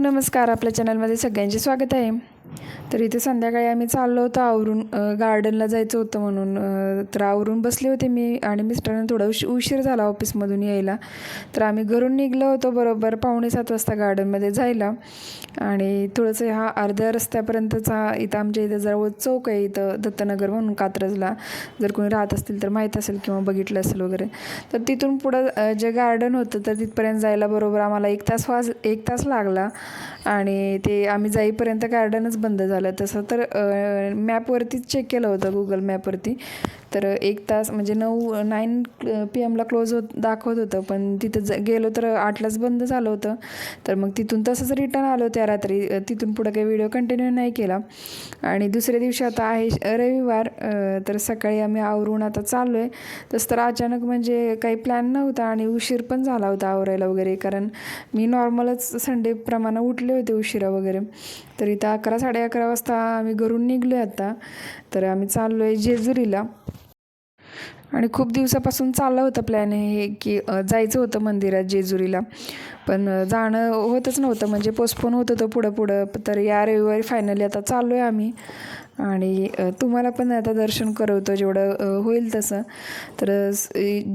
नमस्कार. आपल्या चॅनलमध्ये सगळ्यांचे स्वागत आहे. तर इथे संध्याकाळी आम्ही चाललो होतो आवरून गार्डनला जायचं होतं म्हणून तर आवरून बसले होते मी आणि मिस्टरांना थोडा उश उशीर झाला ऑफिसमधून यायला. तर आम्ही घरून निघलो होतो बरोबर पावणे सात वाजता गार्डनमध्ये जायला. आणि थोडंसं हा अर्ध्या रस्त्यापर्यंतचा इथं आमच्या इथं जवळ चौक आहे इथं दत्तनगर म्हणून कात्रजला. जर कोणी राहत असतील तर माहीत असेल किंवा बघितलं असेल वगैरे. तर तिथून पुढं जे गार्डन होतं तर तिथपर्यंत जायला बरोबर आम्हाला एक तास वाज एक तास लागला. आणि ते आम्ही जाईपर्यंत गार्डनच बंद झालं. तसं. तर मॅपवरतीच चेक केलं होतं गुगल मॅपवरती. तर एक तास म्हणजे नऊ नाईन पी एमला क्लोज होत दाखवत होतं. पण तिथं ज गेलो तर आठलाच बंद झालं होतं. तर मग तिथून तसंच रिटर्न आलो त्या रात्री. तिथून पुढं काही व्हिडिओ कंटिन्यू नाही केला. आणि दुसऱ्या दिवशी आता आहे रविवार. तर सकाळी आम्ही आवरून आता चाललो आहे तसं तर अचानक म्हणजे काही प्लॅन नव्हता आणि उशीर पण झाला होता आवरायला वगैरे. कारण मी नॉर्मलच संडेप्रमाणे उठले होते उशिरा वगैरे. तर इथं अकरा साडे अकरा वाजता आम्ही घरून निघलो आहे आता. तर आम्ही चाललो आहे जेजुरीला. आणि खूप दिवसापासून चाललं होतं प्लॅन हे की जायचं होतं मंदिरात जेजुरीला. पण जाणं होतच नव्हतं म्हणजे पोस्टपोन होत होतं पुढं पुढं. तर या रविवारी फायनली आता चाललो आहे आम्ही. आणि तुम्हाला पण आता दर्शन करवतो जेवढं होईल तसं. तर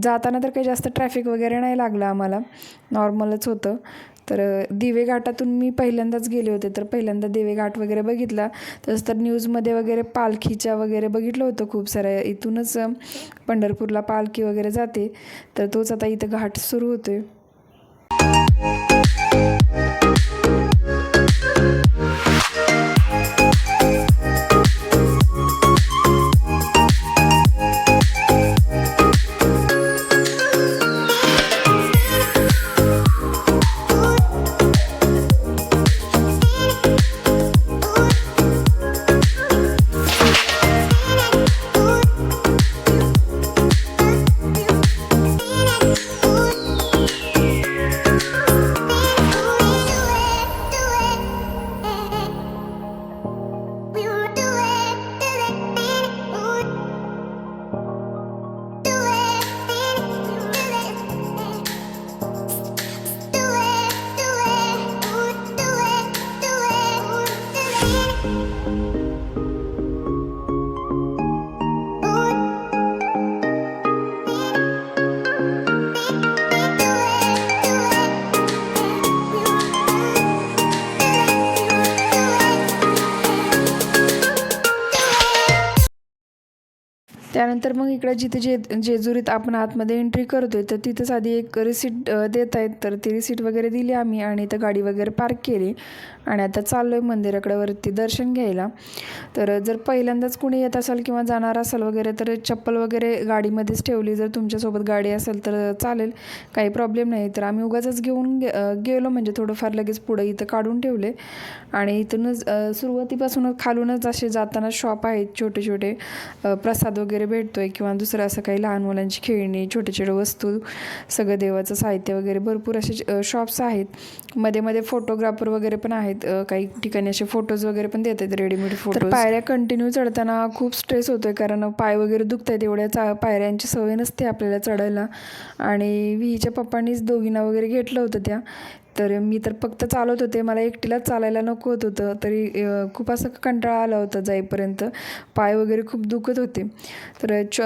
जाताना तर काही जास्त ट्रॅफिक वगैरे नाही लागलं आम्हाला. नॉर्मलच होतं. तर दिवे घाटातून मी पहिल्यांदाच गेले होते. तर पहिल्यांदा दिवे घाट वगैरे बघितला. तसं तर न्यूजमध्ये वगैरे पालखीच्या वगैरे बघितलं होतं खूप साऱ्या इथूनच पंढरपूरला पालखी वगैरे जाते. तर तोच आता इथं घाट सुरू होतो आहे त्यानंतर मग इकडं जिथे जे जेजुरीत आपण आतमध्ये एंट्री करतोय तर तिथंच आधी एक रिसीट देत आहेत तर ती रिसीट वगैरे दिली आम्ही आणि इथं गाडी वगैरे पार्क केली. आणि आता चाललो आहे मंदिराकडे वरती दर्शन घ्यायला. तर जर पहिल्यांदाच कुणी येत असाल किंवा जाणार असाल वगैरे तर चप्पल वगैरे गाडीमध्येच ठेवली. जर तुमच्यासोबत गाडी असेल तर चालेल. काही प्रॉब्लेम नाही. तर आम्ही उगाचच घेऊन गे गेलो म्हणजे थोडंफार लगेच पुढं इथं काढून ठेवले. आणि इथूनच सुरुवातीपासूनच खालूनच असे जाताना शॉप आहेत छोटे छोटे प्रसाद वगैरे भेटतोय किंवा दुसरं असं काही लहान मुलांची खेळणी छोटे छोटे वस्तू सगळं देवाचं साहित्य वगैरे भरपूर असे शॉप्स आहेत. मध्ये मध्ये फोटोग्राफर वगैरे पण आहेत. काही ठिकाणी असे फोटोज वगैरे पण देत आहेत रेडीमेड फोटो पायऱ्या कंटिन्यू चढताना खूप स्ट्रेस होतोय कारण पाय वगैरे दुखत आहेत एवढ्या चा पायऱ्यांची सवय नसते आपल्याला चढायला. आणि विहीच्या पप्पांनीच दोघींना वगैरे घेतलं होतं त्या. तर मी तर फक्त चालत होते. मला एकटीलाच चालायला नको होत होतं. तरी खूप असं कंटाळा आला होता जाईपर्यंत. पाय वगैरे खूप दुखत होते. तर च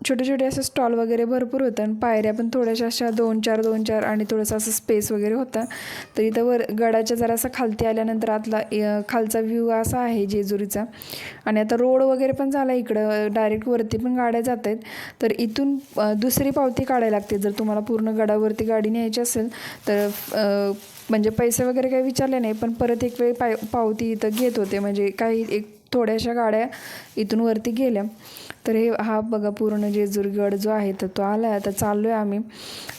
छोटे छोटे असे स्टॉल वगैरे भरपूर होतं आणि पायऱ्या पण थोड्याशा अशा दोन चार दोन चार आणि थोडंसं असं स्पेस वगैरे होता. तर इथं वर गडाच्या जरासा खालती आल्यानंतर आतला खालचा व्ह्यू असा आहे जेजुरीचा. आणि आता रोड वगैरे पण झाला इकडं डायरेक्ट वरती पण गाड्या जात आहेत तर इथून दुसरी पावती काढायला लागते. जर तुम्हाला पूर्ण गडावरती गाडी न्यायची असेल तर म्हणजे पैसे वगैरे काही विचारले नाही पण परत एक वेळ पाय पावती इथं घेत होते. म्हणजे काही एक थोड्याशा गाड्या इथून वरती गेल्या. तर हे हा बघा पूर्ण जेजुरगड जो आहे तर तो आला आहे आता चाललो आहे आम्ही.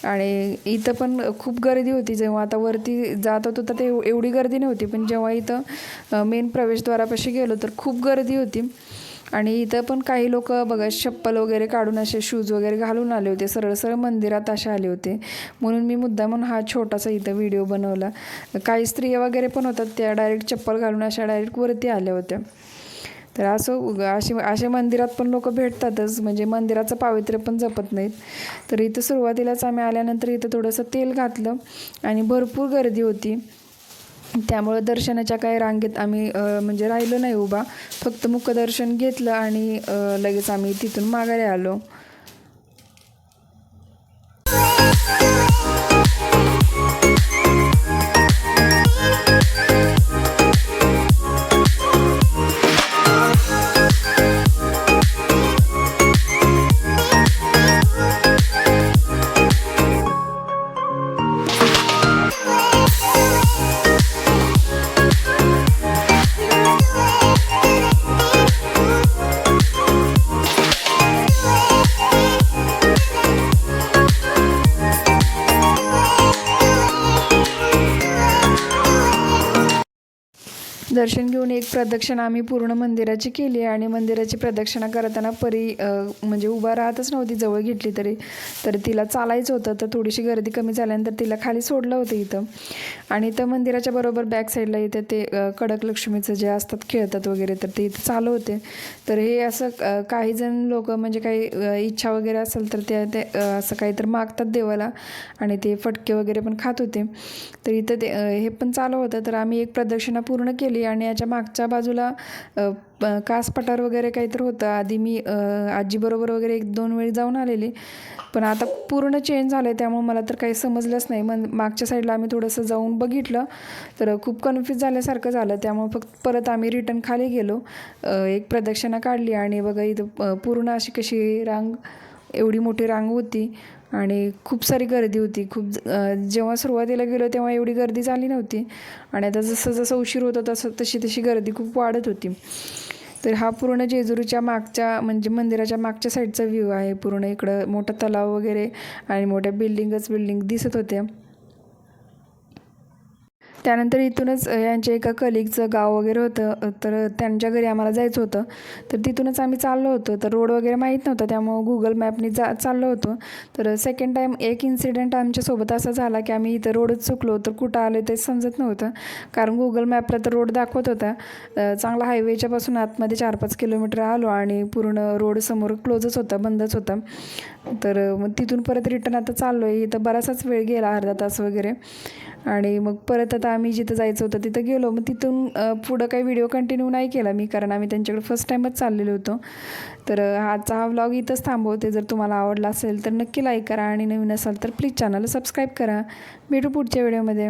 आणि इथं पण खूप गर्दी होती. जेव्हा आता वरती जात होतो तर ते एवढी गर्दी नव्हती. पण जेव्हा इथं मेन प्रवेशद्वारापाशी गेलो तर खूप गर्दी होती. आणि इथं पण काही लोक बघा चप्पल वगैरे काढून असे शूज वगैरे घालून आले होते. सरळ सरळ मंदिरात असे आले होते. म्हणून मी मुद्दा म्हणून हा छोटासा इथं व्हिडिओ बनवला. काही स्त्रिया वगैरे पण होतात त्या डायरेक्ट चप्पल घालून अशा डायरेक्ट वरती आल्या होत्या. तर असं असे असे मंदिरात पण लोक भेटतातच. म्हणजे मंदिराचं पावित्र्य पण जपत नाहीत. तर इथं सुरुवातीलाच आम्ही आल्यानंतर इथं थोडंसं तेल घातलं आणि भरपूर गर्दी होती. त्यामुळं दर्शनाच्या काही रांगेत आम्ही म्हणजे राहिलो नाही उभा. फक्त मुखदर्शन घेतलं आणि लगेच आम्ही तिथून माघारी आलो. दर्शन घेऊन एक प्रदक्षिणा आम्ही पूर्ण मंदिराची केली आणि मंदिराची प्रदक्षिणा करताना परी म्हणजे उभा राहतच नव्हती जवळ घेतली तरी. तर तिला चालायचं होतं तर थोडीशी गर्दी कमी झाल्यानंतर तिला खाली सोडलं होतं इथं. आणि इथं मंदिराच्या बरोबर बॅक साईडला इथे ते कडक लक्ष्मीचं जे असतात खेळतात वगैरे तर ते इथं चालू होते. तर हे असं काही जण लोक म्हणजे काही इच्छा वगैरे असेल तर ते ते असं काहीतरी मागतात देवाला. आणि ते फटके वगैरे पण खात होते. तर इथं ते हे पण चालू होतं. तर आम्ही एक प्रदक्षिणा पूर्ण केली. आणि याच्या मागच्या बाजूला कास पठार वगैरे काहीतरी होतं. आधी मी आजीबरोबर वगैरे एक दोन वेळी जाऊन आलेली. पण आता पूर्ण चेंज झालं आहे त्यामुळे मला तर काही समजलंच नाही. मग मागच्या साईडला आम्ही थोडंसं जाऊन बघितलं. तर खूप कन्फ्यूज झाल्यासारखं झालं. त्यामुळे फक्त परत आम्ही रिटर्न खाली गेलो. एक प्रदक्षिणा काढली आणि बघा इथं पूर्ण अशी कशी रांग एवढी मोठी रांग होती. आणि खूप सारी गर्दी होती. खूप ज- जेव्हा सुरुवातीला गेलो तेव्हा एवढी गर्दी झाली नव्हती. आणि आता जसं जसं उशीर होतं तसं तशी तशी गर्दी खूप वाढत होती. तर हा पूर्ण जेजुरीच्या मागच्या म्हणजे मंदिराच्या मागच्या साईडचा व्ह्यू आहे. पूर्ण इकडं मोठा तलाव वगैरे आणि मोठ्या बिल्डिंगच बिल्डिंग दिसत होत्या. त्यानंतर इथूनच यांच्या एका कलिगचं गाव वगैरे होतं तर त्यांच्या घरी आम्हाला जायचं होतं. तर तिथूनच आम्ही चाललो होतो. तर रोड वगैरे माहीत नव्हता त्यामुळं गुगल मॅपनी जा चाललो होतो. तर सेकंड टाईम एक इन्सिडेंट आमच्यासोबत असा झाला की आम्ही इथं रोडच चुकलो तर कुठं आलो ते समजत नव्हतं. कारण गुगल मॅपला तर रोड दाखवत होता. चांगला हायवेच्या पासून आतमध्ये चार पाच किलोमीटर आलो आणि पूर्ण रोड समोर क्लोजच होता बंदच होता. तर मग तिथून परत रिटर्न आता चाललो आहे इथं बराचसाच वेळ गेला अर्धा तास वगैरे. आणि मग परत आता आम्ही जिथं जायचं होतं तिथं गेलो. मग तिथून पुढं काही व्हिडिओ कंटिन्यू नाही केला मी कारण आम्ही त्यांच्याकडे फर्स्ट टाईमच चाललेलो होतो. तर आजचा हा व्लॉग इथंच थांबवते. जर तुम्हाला आवडला असेल तर नक्की लाईक करा आणि नवीन असाल तर प्लीज चॅनलला सबस्क्राईब करा. भेटू पुढच्या व्हिडिओमध्ये